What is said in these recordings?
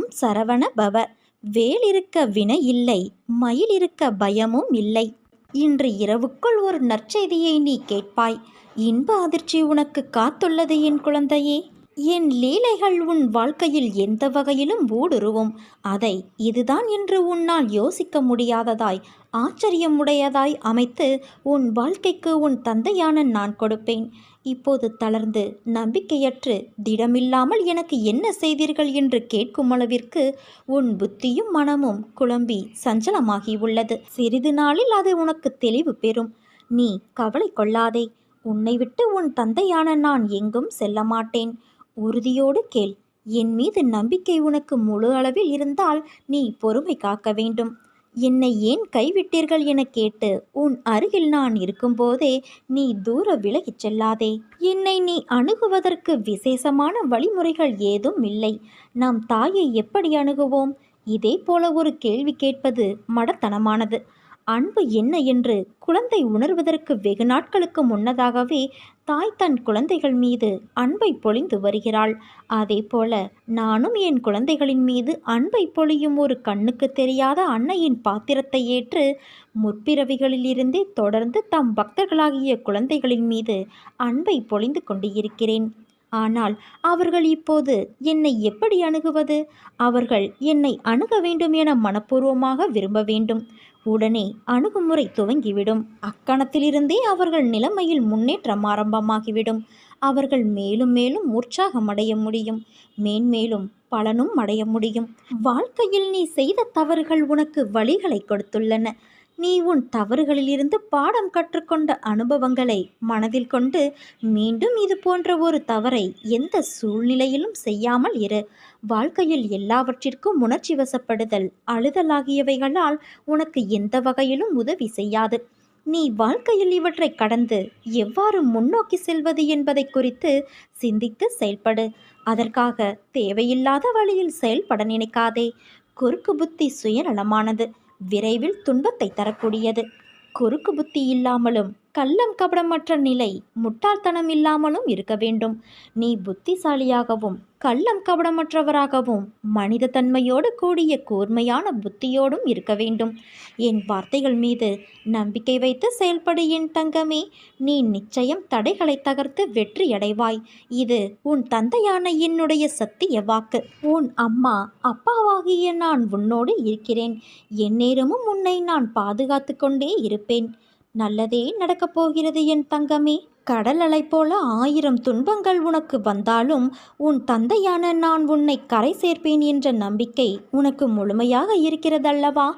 ஓம் சரவண பவ. வேல் இருக்க வினை இல்லை மயில் இருக்க பயமும் இல்லை. இன்று இரவுக்குள் ஒரு நற்செய்தியை நீ கேட்பாய். இன்ப அதிர்ச்சி உனக்கு காத்துள்ளது என் குழந்தையே. என் லீலைகள் உன் வாழ்க்கையில் எந்த வகையிலும் ஊடுருவும். அதை இதுதான் என்று உன்னால் யோசிக்க முடியாததாய் ஆச்சரியம் உடையதாய் அமைத்து உன் வாழ்க்கைக்கு உன் தந்தையான நான் கொடுப்பேன். இப்போது தளர்ந்து நம்பிக்கையற்று திடமில்லாமல் எனக்கு என்ன செய்தீர்கள் என்று கேட்கும் அளவிற்கு உன் புத்தியும் மனமும் குழம்பி சஞ்சலமாகி உள்ளது. சிறிது நாளில் அது உனக்கு தெளிவு பெறும். நீ கவலை கொள்ளாதே. உன்னை விட்டு உன் தந்தையான நான் எங்கும் செல்ல மாட்டேன். உறுதியோடு கேள். என் மீது நம்பிக்கை உனக்கு முழு அளவில் இருந்தால் நீ பொறுமை காக்க வேண்டும். என்னை ஏன் கைவிட்டீர்கள் என கேட்டு உன் அருகில் நான் இருக்கும்போதே நீ தூர விலகிச் செல்லாதே. என்னை நீ அணுகுவதற்கு விசேஷமான வழிமுறைகள் ஏதும் இல்லை. நாம் தாயை எப்படி அணுகுவோம்? இதே போல ஒரு கேள்வி கேட்பது மடத்தனமானது. அன்பு என்ன என்று குழந்தை உணர்வதற்கு வெகு நாட்களுக்கு முன்னதாகவே தாய் தன் குழந்தைகள் மீது அன்பை பொழிந்து வருகிறாள். அதே போல நானும் என் குழந்தைகளின் மீது அன்பை பொழியும் ஒரு கண்ணுக்கு தெரியாத அன்னையின் பாத்திரத்தை ஏற்று முற்பிறவிகளிலிருந்தே தொடர்ந்து தம் பக்தர்களாகிய குழந்தைகளின் மீது அன்பை பொழிந்து கொண்டு இருக்கிறேன் ஆனால் அவர்கள் இப்போது என்னை எப்படி அணுகுவது? அவர்கள் என்னை அணுக வேண்டும் என மனப்பூர்வமாக விரும்ப வேண்டும். உடனே அணுகுமுறை துவங்கிவிடும். அக்கணத்திலிருந்தே அவர்கள் நிலைமையில் முன்னேற்றம் ஆரம்பமாகிவிடும். அவர்கள் மேலும் மேலும் உற்சாகம் அடைய முடியும். மேன்மேலும் பலனும் அடைய முடியும். வாழ்க்கையில் நீ செய்த தவறுகள் உனக்கு வழிகளை கொடுத்துள்ளன. நீ உன் தவறுகளிலிருந்து பாடம் கற்றுக்கொண்ட அனுபவங்களை மனதில் கொண்டு மீண்டும் இது போன்ற ஒரு தவறை எந்த சூழ்நிலையிலும் செய்யாமல் இரு. வாழ்க்கையில் எல்லாவற்றிற்கும் உணர்ச்சி வசப்படுதல் அழுதல் ஆகியவைகளால் உனக்கு எந்த வகையிலும் உதவி செய்யாது. நீ வாழ்க்கையில் இவற்றை கடந்து எவ்வாறு முன்னோக்கி செல்வது என்பதை குறித்து சிந்தித்து செயல்படு. அதற்காக தேவையில்லாத வழியில் செயல்பட நினைக்காதே. குறுக்கு புத்தி சுயநலமானது. விரைவில் துன்பத்தை தரக்கூடியது. குறுக்கு புத்தி இல்லாமலும் கள்ளம் கபடமற்ற நிலை முட்டாள்தனம் இல்லாமலும் இருக்க வேண்டும். நீ புத்திசாலியாகவும் கள்ளம் கபடமற்றவராகவும் மனித தன்மையோடு கூடிய கூர்மையான புத்தியோடும் இருக்க வேண்டும். என் வார்த்தைகள் மீது நம்பிக்கை வைத்து செயல்படு என் தங்கமே. நீ நிச்சயம் தடைகளை தகர்த்து வெற்றியடைவாய் இது உன் தந்தையான என்னுடைய சத்திய வாக்கு. உன் அம்மா அப்பாவாகிய நான் உன்னோடு இருக்கிறேன். எந்நேரமும் உன்னை நான் பாதுகாத்து கொண்டே இருப்பேன். நல்லதே நடக்கப் போகிறது என் தங்கமே. கடல் அலை போல ஆயிரம் துன்பங்கள் உனக்கு வந்தாலும் உன் தந்தையான நான் உன்னை கரை சேர்ப்பேன் என்ற நம்பிக்கை உனக்கு முழுமையாக இருக்கிறதல்லவா?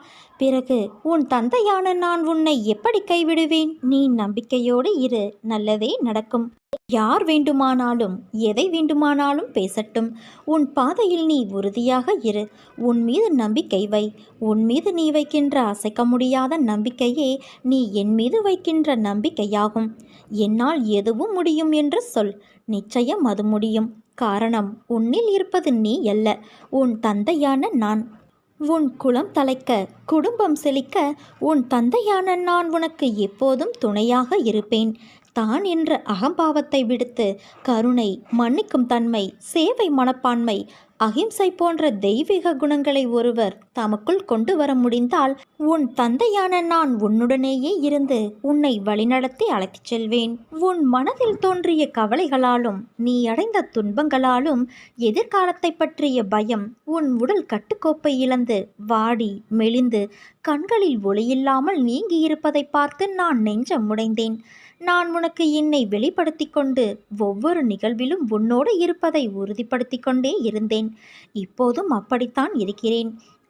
பிறகு உன் தந்தையான நான் உன்னை எப்படி கைவிடுவேன்? நீ நம்பிக்கையோடு இரு. நல்லதே நடக்கும். யார் வேண்டுமானாலும் எதை வேண்டுமானாலும் பேசட்டும். உன் பாதையில் நீ உறுதியாக இரு. உன் மீது நம்பிக்கை வை. உன் மீது நீ வைக்கின்ற அசைக்க முடியாத நம்பிக்கையே நீ என் மீது வைக்கின்ற நம்பிக்கையாகும். என்னால் எதுவும் முடியும் என்று சொல். நிச்சயம் அது முடியும். காரணம் உன்னில் இருப்பது நீ அல்ல. உன் தந்தையான நான். உன் குலம் தலைக்க குடும்பம் செழிக்க உன் தந்தையான நான் உனக்கு எப்போதும் துணையாக இருப்பேன். தான் என்ற அகம்பாவத்தை விடுத்து கருணை மன்னிக்கும் தன்மை சேவை மனப்பான்மை அகிம்சை போன்ற தெய்வீக குணங்களை ஒருவர் தமக்குள் கொண்டு வர முடிந்தால் உன் தந்தையான நான் உன்னுடனேயே இருந்து உன்னை வழிநடத்தி அழைத்துச் செல்வேன். உன் மனதில் தோன்றிய கவலைகளாலும் நீ அடைந்த துன்பங்களாலும் எதிர்காலத்தை பற்றிய பயம் உன் உடல் கட்டுக்கோப்பை இழந்து வாடி மெலிந்து கண்களில் ஒளியில்லாமல் நீங்கி இருப்பதை பார்த்து நான் நெஞ்சம் உடைந்தேன். நான் உனக்கு என்னை வெளிப்படுத்தி கொண்டு ஒவ்வொரு நிகழ்விலும் உன்னோடு இருப்பதை உறுதிப்படுத்தி கொண்டே இருந்தேன். இப்போதும் அப்படித்தான் இருக்கிறேன்.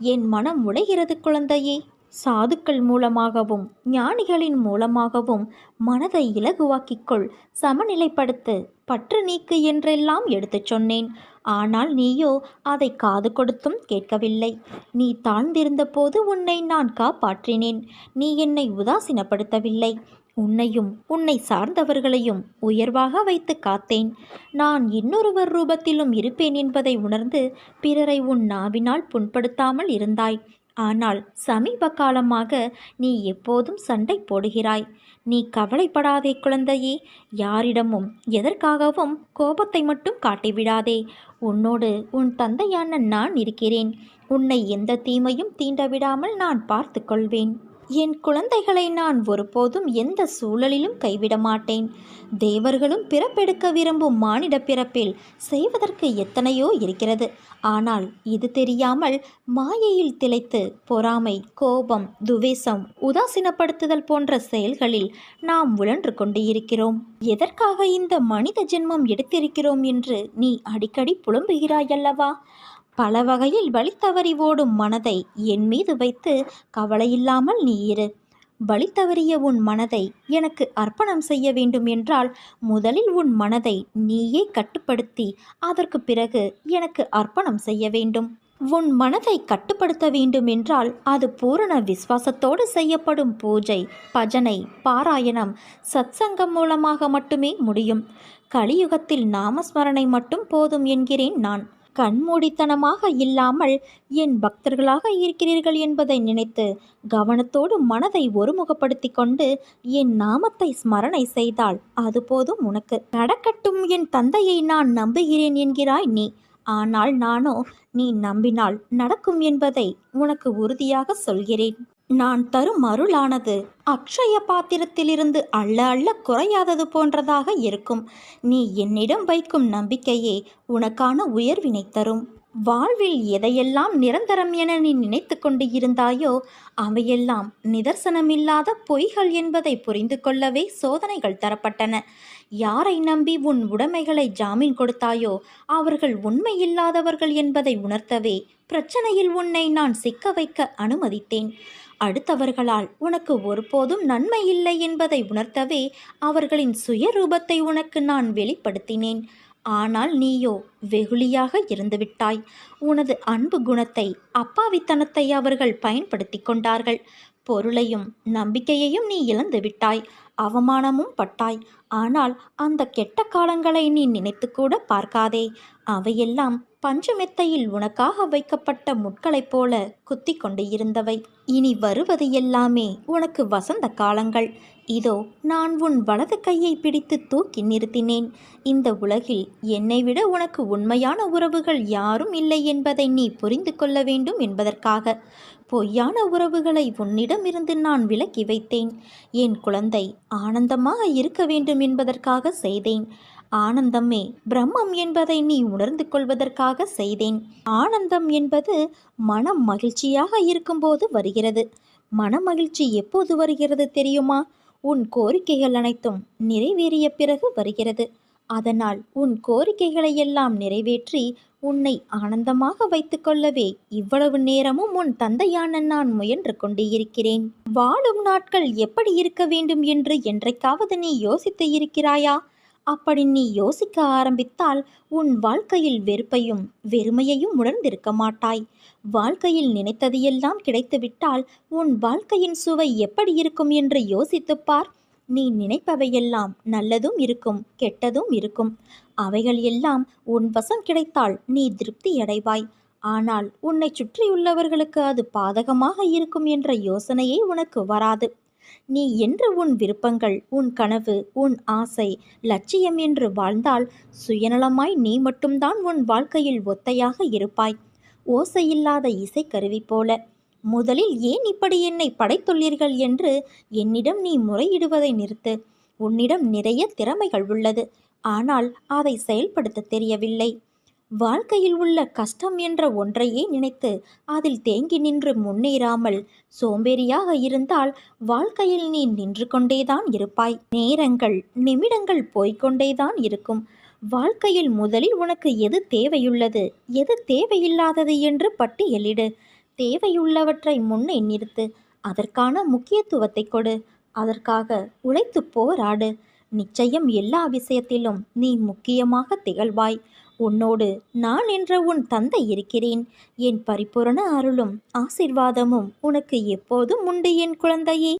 என் மனம் உடைகிறது குழந்தையே. சாதுக்கள் மூலமாகவும் ஞானிகளின் மூலமாகவும் மனதை இலகுவாக்கிக்கொள் சமநிலைப்படுத்து பற்று நீக்கு என்றெல்லாம் எடுத்துச் சொன்னேன். ஆனால் நீயோ அதை காது கொடுத்தும் கேட்கவில்லை. நீ தாழ்ந்திருந்த போது உன்னை நான் காப்பாற்றினேன். நீ என்னை உதாசீனப்படுத்தவில்லை. உன்னையும் உன்னை சார்ந்தவர்களையும் உயர்வாக வைத்து காத்தேன். நான் இன்னொருவர் ரூபத்திலும் இருப்பேன் என்பதை உணர்ந்து பிறரை உன் நாவினால் புண்படுத்தாமல் இருந்தாய். ஆனால் சமீப காலமாக நீ எப்போதும் சண்டை போடுகிறாய். நீ கவலைப்படாதே குழந்தையே. யாரிடமும் எதற்காகவும் கோபத்தை மட்டும் காட்டிவிடாதே. உன்னோடு உன் தந்தையான நான் இருக்கிறேன். உன்னை எந்த தீமையும் தீண்டவிடாமல் நான் பார்த்து கொள்வேன். என் குழந்தைகளை நான் ஒருபோதும் எந்த சூழலிலும் கைவிட மாட்டேன். தேவர்களும் பிறப்பெடுக்க விரும்பும் மானிட பிறப்பில் செய்வதற்கு எத்தனையோ இருக்கிறது. ஆனால் இது தெரியாமல் மாயையில் திளைத்து பொறாமை கோபம் துவேஷம் உதாசீனப்படுத்துதல் போன்ற செயல்களில் நாம் உழன்று கொண்டு இருக்கிறோம் எதற்காக இந்த மனித ஜென்மம் எடுத்திருக்கிறோம் என்று நீ அடிக்கடி புலம்புகிறாயல்லவா? பல வகையில் வழி தவறி ஓடும் மனதை என் மீது வைத்து கவலையில்லாமல் நீ இரு. வழி தவறிய உன் மனதை எனக்கு அர்ப்பணம் செய்ய வேண்டும் என்றால் முதலில் உன் மனதை நீயே கட்டுப்படுத்தி அதற்கு பிறகு எனக்கு அர்ப்பணம் செய்ய வேண்டும். உன் மனதை கட்டுப்படுத்த வேண்டும் என்றால் அது பூரண விசுவாசத்தோடு செய்யப்படும் பூஜை பஜனை பாராயணம் சத்சங்கம் மூலமாக மட்டுமே முடியும். கலியுகத்தில் நாமஸ்மரணை மட்டும் போதும் என்கிறேன் நான். கண்மூடித்தனமாக இல்லாமல் என் பக்தர்களாக இருக்கிறீர்கள் என்பதை நினைத்து கவனத்தோடு மனதை ஒருமுகப்படுத்தி கொண்டு என் நாமத்தை ஸ்மரணை செய்தால் அது போதும் உனக்கு. நடக்கட்டும் என் தந்தையை நான் நம்புகிறேன் என்கிறாய் நீ. ஆனால் நானோ நீ நம்பினால் நடக்கும் என்பதை உனக்கு உறுதியாக சொல்கிறேன். நான் தரும் அருளானது. அக்ஷய பாத்திரத்திலிருந்து அள்ள அள்ள குறையாதது போன்றதாக இருக்கும். நீ என்னிடம் வைக்கும் நம்பிக்கையே உனக்கான உயர்வினை தரும். வாழ்வில் எதையெல்லாம் நிரந்தரம் என நீ நினைத்து கொண்டு இருந்தாயோ அவையெல்லாம் நிதர்சனமில்லாத பொய்கள் என்பதை புரிந்து கொள்ளவே சோதனைகள் தரப்பட்டன. யாரை நம்பி உன் உடைமைகளை ஜாமீன் கொடுத்தாயோ அவர்கள் உண்மையில்லாதவர்கள் என்பதை உணர்த்தவே பிரச்சனையில் உன்னை நான் சிக்க வைக்க அனுமதித்தேன். அடுத்தவர்களால் உனக்கு ஒருபோதும் நன்மை இல்லை என்பதை உணர்த்தவே அவர்களின் சுயரூபத்தை உனக்கு நான் வெளிப்படுத்தினேன். ஆனால் நீயோ வெகுளியாக இருந்துவிட்டாய். உனது அன்பு குணத்தை அப்பாவித்தனத்தை அவர்கள் பயன்படுத்தி கொண்டார்கள். பொருளையும் நம்பிக்கையையும் நீ இழந்துவிட்டாய் அவமானமும் பட்டாய். ஆனால் அந்த கெட்ட காலங்களை நீ நினைத்து கூட பார்க்காதே. அவையெல்லாம் பஞ்சமெத்தையில் உனக்காக வைக்கப்பட்ட முட்களைப் போல குத்தி கொண்டு இருந்தவை. இனி வருவது எல்லாமே உனக்கு வசந்த காலங்கள். இதோ நான் உன் வலது கையை பிடித்து தூக்கி நிறுத்தினேன். இந்த உலகில் என்னை விட உனக்கு உண்மையான உறவுகள் யாரும் இல்லை என்பதை நீ புரிந்து கொள்ள வேண்டும் என்பதற்காக. பொய்யான உறவுகளை உன்னிடமிருந்து நான் விலக்கி வைத்தேன். என் குழந்தை ஆனந்தமாக இருக்க வேண்டும் என்பதற்காக செய்தேன். ஆனந்தமே பிரம்மம் என்பதை நீ உணர்ந்து கொள்வதற்காக செய்தேன். ஆனந்தம் என்பது மனம் மகிழ்ச்சியாக இருக்கும்போது வருகிறது. மன மகிழ்ச்சி எப்போது வருகிறது தெரியுமா? உன் கோரிக்கைகள் அனைத்தும் நிறைவேறிய பிறகு வருகிறது. அதனால் உன் கோரிக்கைகளை எல்லாம் நிறைவேற்றி உன்னை ஆனந்தமாக வைத்துக்கொள்ளவே இவ்வளவு நேரமும் உன் தந்தையான நான் முயன்று கொண்டு இருக்கிறேன் வாழும் நாட்கள் எப்படி இருக்க வேண்டும் என்று என்றைக்காவது நீ யோசித்து இருக்கிறாயா? அப்படி நீ யோசிக்க ஆரம்பித்தால் உன் வாழ்க்கையில் வெறுப்பையும் வெறுமையையும் உணர்ந்திருக்க மாட்டாய். வாழ்க்கையில் நினைத்தது எல்லாம் கிடைத்துவிட்டால் உன் வாழ்க்கையின் சுவை எப்படி இருக்கும் என்று யோசித்துப் பார். நீ நினைப்பவையெல்லாம் நல்லதும் இருக்கும் கெட்டதும் இருக்கும். அவைகள் எல்லாம் உன் வசம் கிடைத்தால் நீ திருப்தி அடைவாய். ஆனால் உன்னை சுற்றியுள்ளவர்களுக்கு அது பாதகமாக இருக்கும் என்ற யோசனையே உனக்கு வராது. நீ என்று உன் விருப்பங்கள் உன் கனவு உன் ஆசை லட்சியம் என்று வாழ்ந்தால் சுயநலமாய் நீ மட்டும்தான் உன் வாழ்க்கையில் ஒத்தையாக இருப்பாய். ஓசையில்லாத இசைக்கருவி போல. முதலில் ஏன் இப்படி என்னை படைத்துள்ளீர்கள் என்று என்னிடம் நீ முறையிடுவதை நிறுத்து. உன்னிடம் நிறைய திறமைகள் உள்ளது. ஆனால் அதை செயல்படுத்த தெரியவில்லை. வாழ்க்கையில் உள்ள கஷ்டம் என்ற ஒன்றையே நினைத்து அதில் தேங்கி நின்று முன்னேறாமல் சோம்பேறியாக இருந்தால் வாழ்க்கையில் நீ நின்று கொண்டேதான் இருப்பாய். நேரங்கள் நிமிடங்கள் போய்கொண்டேதான் இருக்கும். வாழ்க்கையில் முதலில் உனக்கு எது தேவையுள்ளது? எது தேவையில்லாதது என்று பட்டியலிடு. தேவையுள்ளவற்றை முன்னே நிறுத்து. அதற்கான முக்கியத்துவத்தை கொடு. அதற்காக உழைத்து போராடு. நிச்சயம் எல்லா விஷயத்திலும் நீ முக்கியமாக திகழ்வாய். உன்னோடு நான் என்ற உன் தந்தை இருக்கிறேன். என் பரிபூரண அருளும் ஆசிர்வாதமும் உனக்கு எப்போதும் உண்டு என் குழந்தையே.